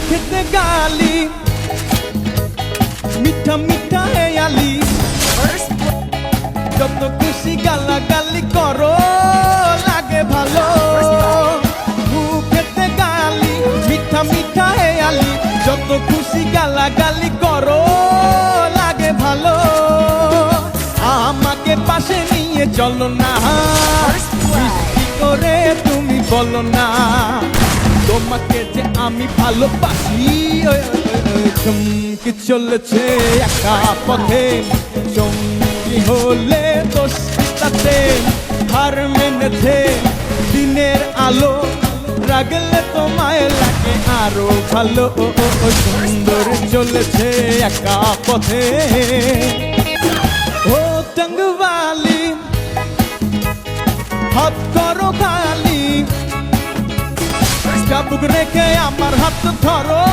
মুখেতে গালি, মিঠা মিঠা হেয়ালি যত খুশি গালা গালি করো, লাগে ভালো। মুখেতে গালি, মিঠা মিঠা হেয়ালি যত খুশি গালা গালি করো, লাগে ভালো। আমাকে পাশে নিয়ে চলো না। করে তুমি বলো না। তোমাকে যে আমি ভালোবাসি ওই, চলেছে একা পথে। চমকি হলে দোষটাতে হার মেনেছে। দিনের আলো রাগলে তোমায় লাগে আরও ভালো। সুন্দর চলেছে একা পথে। ও টঙ্গওয়ালি হাত করো খালি চাবুক রেখে আমার হাত ধরো।